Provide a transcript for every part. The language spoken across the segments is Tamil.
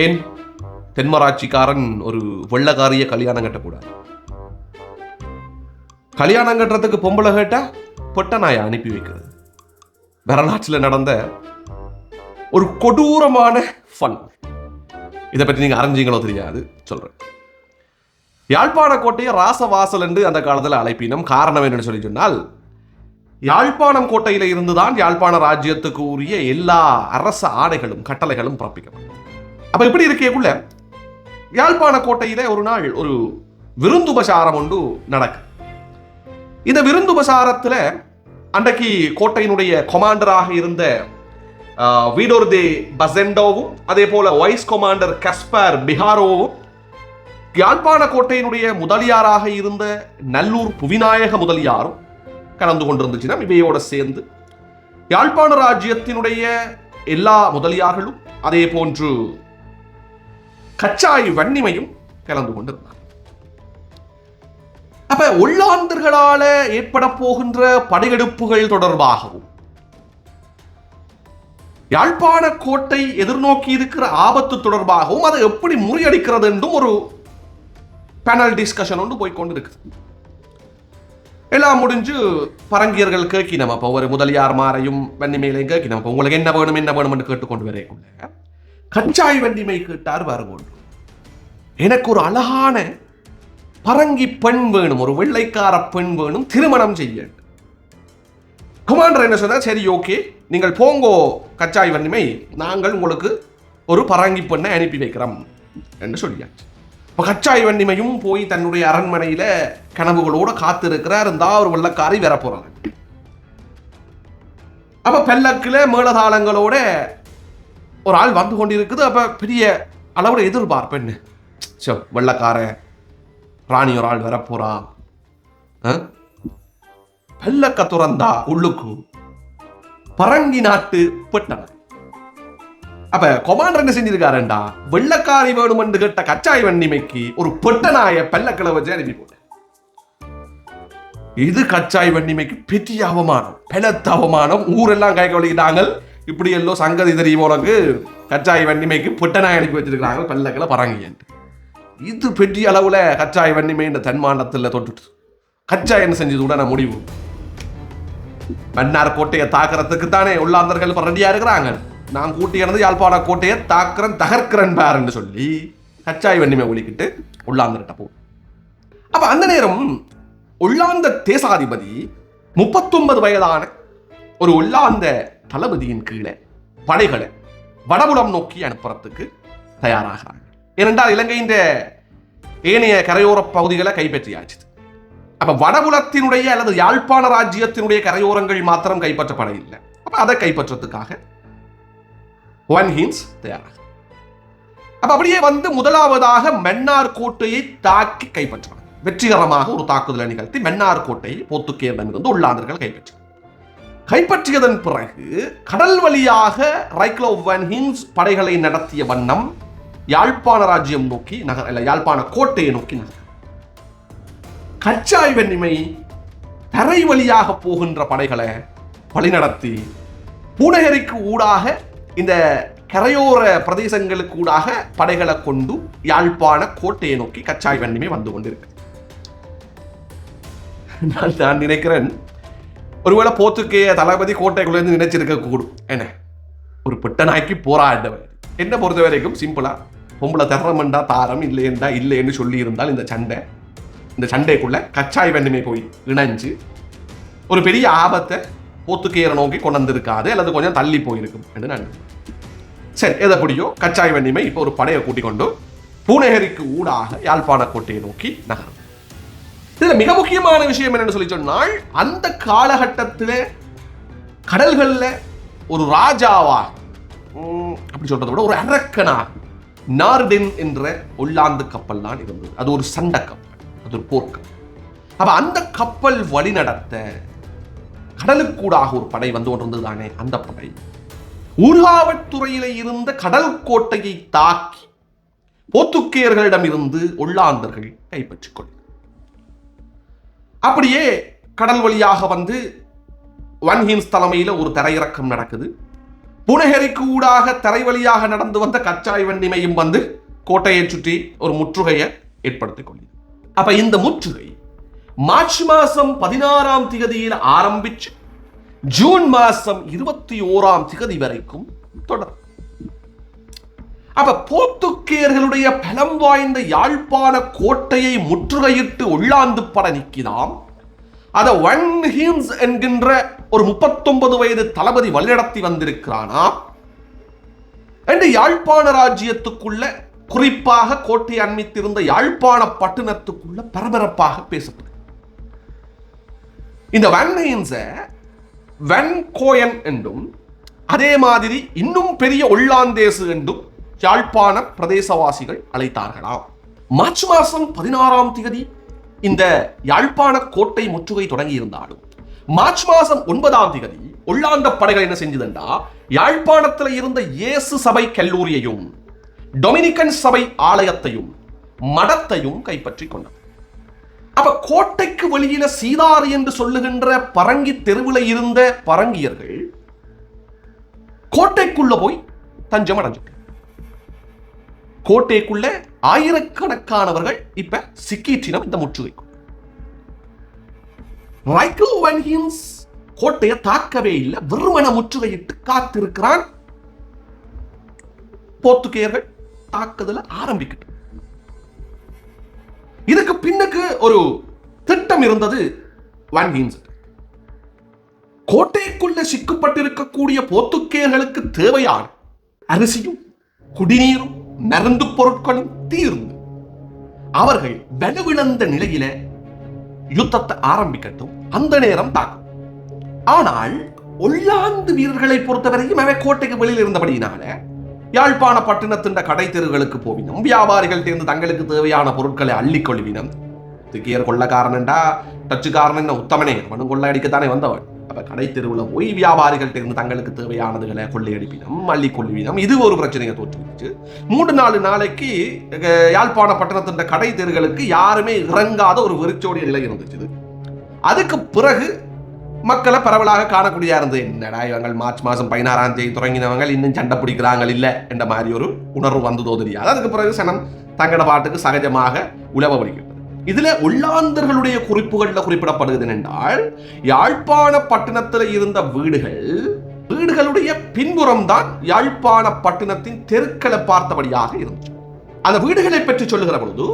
ஏன் தென்மராட்சிக்காரன் ஒரு வெள்ளக்காரிய கல்யாணம் கட்டக்கூடாது? கல்யாணம் கட்டுறதுக்கு பொம்பளை கேட்டா பொட்ட நாயை அனுப்பி வைக்கிறது. வரலாற்றில் நடந்த ஒரு கொடூரமான ஃபன் இதை பற்றி நீங்க அறிஞ்சீங்களோ தெரியாது சொல்றேன். யாழ்ப்பாண கோட்டையை ராசவாசல் என்று அந்த காலத்தில் அழைப்பினம் காரணம் என்னன்னு சொல்லி சொன்னால் யாழ்ப்பாணம் கோட்டையில இருந்துதான் யாழ்ப்பாண ராஜ்யத்துக்கு உரிய எல்லா அரச ஆணைகளும் கட்டளைகளும் பிறப்பிக்கப்பட்டது அப்ப இப்படி இருக்கேக்குள்ள யாழ்ப்பாண கோட்டையில ஒரு நாள் ஒரு விருந்துபசாரம் ஒன்று நடக்கு. இந்த விருந்துபசாரத்துல அன்றைக்கு கோட்டையினுடைய கொமாண்டராக இருந்த வீடோர் தே பசெண்டோவும் அதே போல வைஸ் கொமாண்டர் கஸ்பர் பிஹாரோவும் யாழ்ப்பாண கோட்டையினுடைய முதலியாராக இருந்த நல்லூர் புவிநாயக முதலியாரும் கலந்து கொண்டிருந்துச்சுன்னா இவையோட சேர்ந்து யாழ்ப்பாண ராஜ்யத்தினுடைய எல்லா முதலியார்களும் அதே போன்று கச்சாய் வன்னிமையும் கலந்து கொண்டிருந்தார். அப்ப உள்ளாந்தர்களால ஏற்பட போகின்ற படையெடுப்புகள் தொடர்பாகவும் யாழ்ப்பாண கோட்டை எதிர்நோக்கி இருக்கிற ஆபத்து தொடர்பாகவும் அதை எப்படி முறியடிக்கிறது என்றும் ஒரு பேனல் டிஸ்கஷன் ஒன்று போய் எல்லாம் முடிஞ்சு பரங்கியர்கள் கேட்கினோம். அப்போ ஒரு முதலியார் மாரையும் வன்னிமையிலையும் கேட்கினோம். அப்போ உங்களுக்கு என்ன வேணும் என்ன வேணும்னு கேட்டுக்கொண்டு வரைக்குள்ள கச்சாய் வன்னிமை கேட்டார் வருகொண்டு எனக்கு ஒரு அழகான பரங்கி பெண் வேணும் ஒரு வெள்ளைக்கார பெண் வேணும் திருமணம் செய்ய குமாண்டர் என்ன சொன்னால் சரி ஓகே நீங்கள் போங்கோ கச்சாய் வன்னிமை. நாங்கள் உங்களுக்கு ஒரு பரங்கி பெண்ணை அனுப்பி வைக்கிறோம் என்று சொல்லியாச்சு. இப்போ கச்சாய் வன்னிமையும் போய் தன்னுடைய அரண்மனையில் கனவுகளோடு காத்திருக்கிறார். இருந்தால் ஒரு வெள்ளக்காரி வர போகிறாங்க அப்போ பெல்லக்கில் மேளதாளங்களோட ஒரு ஆள் வந்து கொண்டிருக்குது. அப்போ பெரிய அளவில் எதிர்பார்ப்பு என்ன? சோ வெள்ளக்காரன். ராணி ஒரு ஆள் வரப்போறா. பெல்லக்க துறந்தா உள்ளுக்கு. பரங்கி நாட்டு பெட்டன அப்ப கொமாண்டர் என்ன செஞ்சிருக்காருண்டா? வெள்ளக்காரி வேணுமென்று கேட்ட கச்சாய் வன்னிமைக்கு ஒரு பெட்டனாய பெல்லக்கிளை வச்சு அனுப்பி போட்டேன் இது கச்சாய் வன்னிமைக்கு பெரிய அவமானம் பெலத்த அவமானம். ஊரெல்லாம் கை கவலிக்கிட்டாங்க இப்படி எல்லாம் சங்கதி தெரியும் உனக்கு? கச்சாய் வன்னிமைக்கு பெட்டனாய் அனுப்பி வச்சிருக்கிறாங்க பெல்லக்கிளை பரங்கியன்ட்டு இது பெரிய அளவுல கச்சாய் வன்னிமை இந்த தன்மானத்தில் தொட்டுட்டு. கச்சாய் என்ன செஞ்சது உடனே முடிவு. மன்னார் கோட்டையை தாக்குறதுக்கு தானே உள்ளாந்தர்கள் இப்போ ரெடியா இருக்கிறாங்க. நான் கூட்டியானது யாழ்ப்பாண கோட்டையை தாக்குறன் தகர்க்கிறன் பாருன்னு சொல்லி கச்சாய் வன்னிமை ஒலிக்கிட்டு உள்ளாந்தர்கிட்ட போ அப்ப அந்த நேரம் உள்ளாந்த தேசாதிபதி முப்பத்தொன்பது வயதான ஒரு உள்ளாந்த தளபதியின் கீழே படைகளை வடபுலம் நோக்கி அனுப்புறதுக்கு தயாராகிறாங்க ஏனென்றால் இலங்கையின் ஏனைய கரையோர பகுதிகளை கைப்பற்றியாச்சு அப்போ வடபுலத்தினுடைய அல்லது யாழ்ப்பாண ராஜ்யத்தினுடைய கரையோரங்கள் மாத்திரம் கைப்பற்றப்பட இல்லை. அப்போ அதை கைப்பற்றத்துக்காக ஒன் ஹின்ஸ் தயாராக அப்போ அப்படியே வந்து முதலாவதாக மன்னார் கோட்டையை தாக்கி கைப்பற்றாங்க வெற்றிகரமாக ஒரு தாக்குதலை நிகழ்த்தி மன்னார் கோட்டையை வந்து உள்ளாந்தர்கள் கைப்பற்றினார். கைப்பற்றியதன் பிறகு கடல் வழியாக ரைக்லோ வன் ஹின்ஸ் படைகளை நடத்திய வண்ணம் யாழ்ப்பாண ராஜ்யம் நோக்கி நகர் இல்ல யாழ்ப்பாண கோட்டையை நோக்கி நகர் கச்சாய் வெண்ணிமை தரை வழியாக போகின்ற படைகளை வழிநடத்தி பூனகரிக்கு ஊடாக இந்த கரையோர பிரதேசங்களுக்கு ஊடாக படைகளை கொண்டு யாழ்ப்பாண கோட்டையை நோக்கி கச்சாய் வெண்ணிமை வந்து கொண்டிருக்கு. நான் நான் நினைக்கிறேன் ஒருவேளை போத்துக்கேய தளபதி கோட்டைக்குள்ளேருந்து நினைச்சிருக்க கூடும். என்ன? ஒரு பிட்ட நாய்க்கு போராடவர் என்ன பொறுத்த வரைக்கும் சிம்பிளா பொம்பளை தர்றமண்டா தாரம் இல்லையண்டா இல்லைன்னு சொல்லி இருந்தால் இந்த சண்டை இந்த சண்டைக்குள்ள கச்சாய் வெண்ணிமை போய் இணைஞ்சு ஒரு பெரிய ஆபத்தை போத்துக்கேரை நோக்கி கொண்டு வந்திருக்காது அல்லது கொஞ்சம் தள்ளி போயிருக்கும் என்று நான் நினைக்கிறேன். சரி எதப்படியோ கச்சாய் வெண்ணிமை இப்போ ஒரு படையை கூட்டிக் கொண்டு பூநகரிக்கு ஊடாக யாழ்ப்பாண கோட்டையை நோக்கி நகரும் இதுல மிக முக்கியமான விஷயம் என்னன்னு சொல்லி சொன்னால் அந்த காலகட்டத்தில் கடல்களில் ஒரு ராஜாவா உம், அப்படி சொல்றதை விட ஒரு அரக்கனாக நார்டென் என்ற உள்ளாந்து கப்பல் தான் இருந்தது. அது ஒரு சண்டை கப்பல் அது ஒரு போர்க்கப்பல் அப்போ அந்த கப்பல் வழிநடத்த கடலுக்கூடாக ஒரு படை வந்து கொண்டிருந்தது தானே அந்த படை. ஊர்காவல்துறையில இருந்த கடல் கோட்டையை தாக்கி போத்துக்கேயர்களிடம் இருந்து உள்ளாந்தர்கள் கைப்பற்றிக் கொள். அப்படியே கடல் வழியாக வந்து வன்ஹீன்ஸ் தலைமையில ஒரு தரையிறக்கம் நடக்குது. புனகரிக்கு ஊடாக தரை வழியாக நடந்து வந்த கச்சாய் வண்டிமையும் வந்து கோட்டையை சுற்றி ஒரு முற்றுகையை ஏற்படுத்திக் கொள்ளும் அப்ப இந்த முற்றுகை மார்ச் மாசம் பதினாறாம் திகதியில் ஆரம்பிச்சு ஜூன் மாசம் இருபத்தி ஓராம் திகதி வரைக்கும் தொடரும். அப்ப போர்த்துக்கேயர்களுடைய பலம் வாய்ந்த யாழ்ப்பாண கோட்டையை முற்றுகையிட்டு உள்ளாந்து பட நிற்கிறாம் அதை ஒன் ஹீம்ஸ் என்கின்ற ஒரு முப்பத்தொன்பது வயது தளபதி வழிநடத்தி வந்திருக்கிறானா? என்று யாழ்ப்பாண ராஜ்யத்துக்குள்ள குறிப்பாக கோட்டை அண்மித்திருந்த யாழ்ப்பாண பட்டணத்துக்குள்ள பரபரப்பாக பேசப்படுது. இந்த வன் வென்கோயன் வென் கோயன் என்றும் அதே மாதிரி இன்னும் பெரிய ஒல்லாந்தேசு என்றும் யாழ்ப்பாண பிரதேசவாசிகள் அழைத்தார்களாம். மார்ச் மாசம் பதினாறாம் தேதி இந்த யாழ்ப்பாண கோட்டை முற்றுகை தொடங்கி இருந்தாலும் மார்ச் மாசம் ஒன்பதாம் தேதி ஒல்லாந்த படைகள் என்ன செஞ்சதுண்டா? யாழ்ப்பாணத்தில் இருந்த இயேசு சபை கல்லூரியையும் டொமினிக்கன் சபை ஆலயத்தையும் மடத்தையும் கைப்பற்றி கொண்டது. அப்ப கோட்டைக்கு வெளியில சீதாறு என்று சொல்லுகின்ற பரங்கி தெருவில் இருந்த பரங்கியர்கள் கோட்டைக்குள்ள போய் தஞ்சம் அடைஞ்சிட்டு. கோட்டைக்குள்ள ஆயிரக்கணக்கானவர்கள் இப்ப சிக்கிற்றினம் இந்த முற்றுகைக்கு. ரைக்கிள் வன்ஹின்ஸ் கோட்டையை தாக்கவே இல்லை வெறுமன முற்றுகையிட்டு காத்திருக்கிறான். போர்த்துகேயர்கள் தாக்குதல ஆரம்பிக்கிட்டு இதுக்கு பின்னுக்கு ஒரு திட்டம் இருந்தது வன்ஹின்ஸ் கோட்டைக்குள்ள சிக்கப்பட்டிருக்கக்கூடிய போர்த்துக்கேயர்களுக்கு தேவையான அரிசியும் குடிநீரும் மருந்து பொருட்களும் தீர்ந்து. அவர்கள் வலுவிழந்த நிலையில யுத்தத்தை ஆரம்பிக்கட்டும் அந்த நேரம் தாக்கும் ஆனால் ஒல்லாந்து வீரர்களை பொறுத்தவரையும் அவன் கோட்டைக்கு வெளியில் இருந்தபடியினால யாழ்ப்பாண பட்டினத்தின் கடை தெருவுகளுக்கு போவினம் வியாபாரிகள் தேர்ந்து தங்களுக்கு தேவையான பொருட்களை அள்ளிக் கொள்வினம் திக்கியர் கொள்ளக்காரனண்டா டச்சுக்காரன் என்ன உத்தமனே அவனும் கொள்ளையடிக்கத்தானே வந்தவன். அப்போ கடை தெருவில் போய் வியாபாரிகள் இருந்து தங்களுக்கு தேவையானதுகளை கொள்ளையடிப்பினம் மல்லி கொள்ளிவினம் இது ஒரு பிரச்சனையை தோற்றுவிச்சு. மூன்று நாலு நாளைக்கு யாழ்ப்பாண பட்டணத்தின் கடை தெருகளுக்கு யாருமே இறங்காத ஒரு வெறிச்சோடிய நிலை இருந்துச்சு. அதுக்கு பிறகு மக்களை பரவலாக காணக்கூடிய இருந்தது. என்னடா இவங்க மார்ச் மாதம் பதினாறாம் தேதி தொடங்கினவங்க இன்னும் சண்டை பிடிக்கிறாங்க இல்ல என்ற மாதிரி ஒரு உணர்வு வந்ததோ தெரியாது. அதுக்கு பிறகு சனம் தங்கட பாட்டுக்கு சகஜமாக உழவ பிடிக்கும் இதுல உள்ளாந்தர்களுடைய குறிப்புகள்ல குறிப்பிடப்படுகிறது என்றால் யாழ்ப்பாண பட்டணத்தில் இருந்த வீடுகள் வீடுகளுடைய பின்புறம் தான் யாழ்ப்பாண பட்டணத்தின் தெருக்களை பார்த்தபடியாக இருந்துச்சு அந்த வீடுகளை பற்றி சொல்லுகிற பொழுது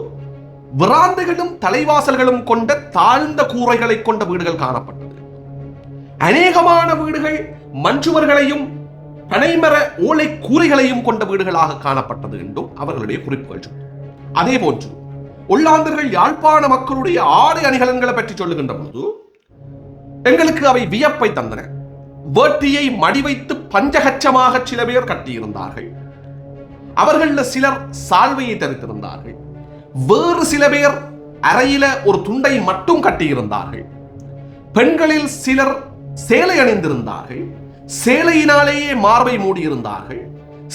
விராந்துகளும் தலைவாசல்களும் கொண்ட தாழ்ந்த கூரைகளை கொண்ட வீடுகள் காணப்பட்டது. அநேகமான வீடுகள் மஞ்சுவர்களையும் பனைமர ஓலை கூரைகளையும் கொண்ட வீடுகளாக காணப்பட்டது என்றும் அவர்களுடைய குறிப்புகள் அதே போன்று உள்ளாந்தர்கள் யாழ்ப்பாண மக்களுடைய ஆடை அணிகலன்களை பற்றி சொல்லுகின்ற பொழுது எங்களுக்கு அவை வியப்பை தந்தன. வேட்டியை மடி வைத்து பஞ்சகச்சமாக சில பேர் கட்டியிருந்தார்கள். அவர்களில் சிலர் சால்வையை தரித்திருந்தார்கள். வேறு சில பேர் அறையில ஒரு துண்டை மட்டும் கட்டியிருந்தார்கள். பெண்களில் சிலர் சேலை அணிந்திருந்தார்கள். சேலையினாலேயே மார்பை மூடியிருந்தார்கள்.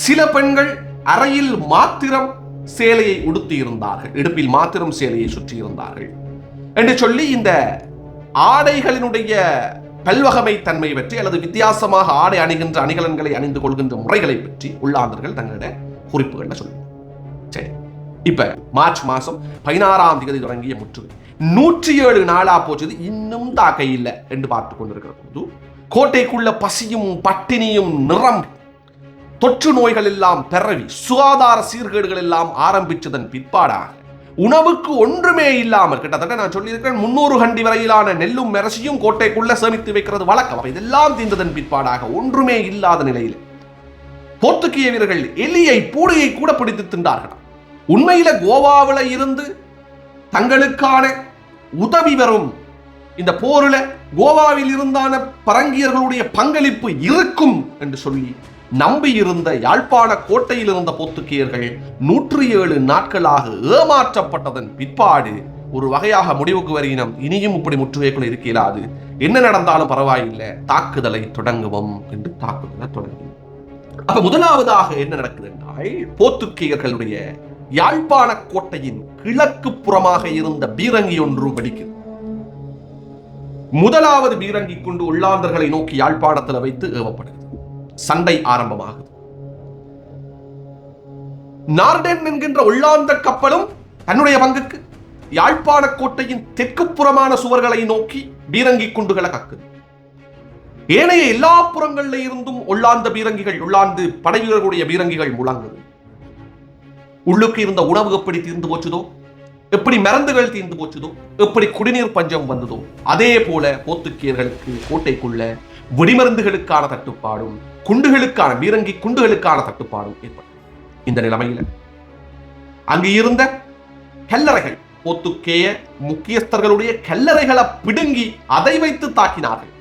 சில பெண்கள் அறையில் மாத்திரம் சேலையை உடுத்தியிருந்தார்கள். இடுப்பில் மாத்திரம் சேலையை சுற்றியிருந்தார்கள். என்று சொல்லி இந்த ஆடைகளினுடைய பல்வகமை தன்மை பற்றி அல்லது வித்தியாசமாக ஆடை அணிகின்ற அணிகலன்களை அணிந்து கொள்கின்ற முறைகளை பற்றி உள்ளாந்தர்கள் தங்களிட குறிப்புகள்ல சொல்லி. சரி. இப்ப மார்ச் மாசம் பதினாறாம் தேதி தொடங்கிய முற்றுகை. நூற்றி ஏழு நாளா போச்சது இன்னும் தாக்க இல்லை என்று பார்த்து கொண்டிருக்கிற போது கோட்டைக்குள்ள பசியும் பட்டினியும் நிறம் தொற்று நோய்கள் எல்லாம் பரவி சுகாதார சீர்கேடுகள் எல்லாம் ஆரம்பித்ததன் பிற்பாடாக உணவுக்கு ஒன்றுமே இல்லாமல் கிட்டத்தட்ட நான் சொல்லியிருக்கிறேன் முன்னூறு கண்டி வரையிலான நெல்லும் மெரசியும் கோட்டைக்குள்ள சேமித்து வைக்கிறது வழக்கம். இதெல்லாம் தீர்ந்ததன் பிற்பாடாக ஒன்றுமே இல்லாத நிலையில் போர்த்துகீய வீரர்கள் எலியை பூடையை கூட பிடித்து தின்றார்களாம் உண்மையில கோவாவில் இருந்து தங்களுக்கான உதவி வரும் இந்த போரில் கோவாவில் இருந்தான பரங்கியர்களுடைய பங்களிப்பு இருக்கும் என்று சொல்லி நம்பியிருந்த யாழ்ப்பாண கோட்டையில் இருந்த போத்துக்கியர்கள் நூற்றி ஏழு நாட்களாக ஏமாற்றப்பட்டதன் பிற்பாடு ஒரு வகையாக முடிவுக்கு வருகினம். இனியும் இப்படி முற்றுகைக்குள் இருக்க இயலாது என்ன நடந்தாலும் பரவாயில்லை. தாக்குதலை தொடங்குவோம் என்று தாக்குதலை தொடங்கி அப்ப முதலாவதாக என்ன நடக்குது என்றால் போத்துக்கியர்களுடைய யாழ்ப்பாண கோட்டையின் கிழக்கு புறமாக இருந்த பீரங்கி ஒன்று வெடிக்குது. முதலாவது பீரங்கி கொண்டு உள்ளாந்தர்களை நோக்கி யாழ்ப்பாணத்தில் வைத்து ஏவப்படுகிறது. சண்டை ஆரம்பமாகுது. நார்டன் என்கின்ற ஒல்லாந்த கப்பலும் தன்னுடைய பங்குக்கு யாழ்ப்பாண கோட்டையின் தெற்கு புறமான சுவர்களை நோக்கி பீரங்கி குண்டுகளை கக்குது. ஏனைய எல்லா புறங்கள்ல இருந்தும் ஒல்லாந்த பீரங்கிகள் உள்ளாந்து படை வீரர்களுடைய பீரங்கிகள் முழங்குது. உள்ளுக்கு இருந்த உணவு எப்படி தீர்ந்து போச்சுதோ எப்படி மருந்துகள் தீர்ந்து போச்சுதோ எப்படி குடிநீர் பஞ்சம் வந்ததோ அதே போல போத்துக்கியர்களுக்கு கோட்டைக்குள்ள வெடிமருந்துகளுக்கான தட்டுப்பாடும் குண்டுகளுக்கான பீரங்கி குண்டுகளுக்கான தட்டுப்பாடும் ஏற்பட்டது. இந்த நிலைமையில அங்கு இருந்த கல்லறைகள் போத்துக்கேய முக்கியஸ்தர்களுடைய கல்லறைகளை பிடுங்கி அதை வைத்து தாக்கினார்கள்.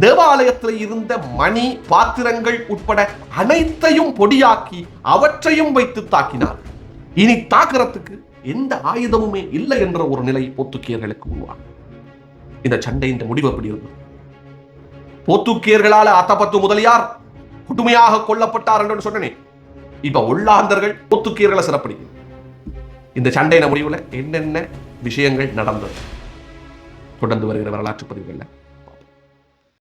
தேவாலயத்தில் இருந்த மணி பாத்திரங்கள் உட்பட அனைத்தையும் பொடியாக்கி அவற்றையும் வைத்து தாக்கினார்கள் இனி தாக்குறதுக்கு எந்த ஆயுதமுமே இல்லை என்ற ஒரு நிலை போத்துக்கியர்களுக்கு உருவாகும் இந்த சண்டையின் முடிவு எப்படி இருந்தது? போத்துக்கியர்களால் அத்தப்பத்து முதலியார் கொடுமையாக கொல்லப்பட்டார் என்று சொன்னேன். இப்ப உள்ளாந்தர்கள் போத்துக்கியர்களை சிறப்பிடிக்கும் இந்த சண்டையின முடிவில் என்னென்ன விஷயங்கள் நடந்தது? தொடர்ந்து வருகிற வரலாற்று பதிவுகளில்.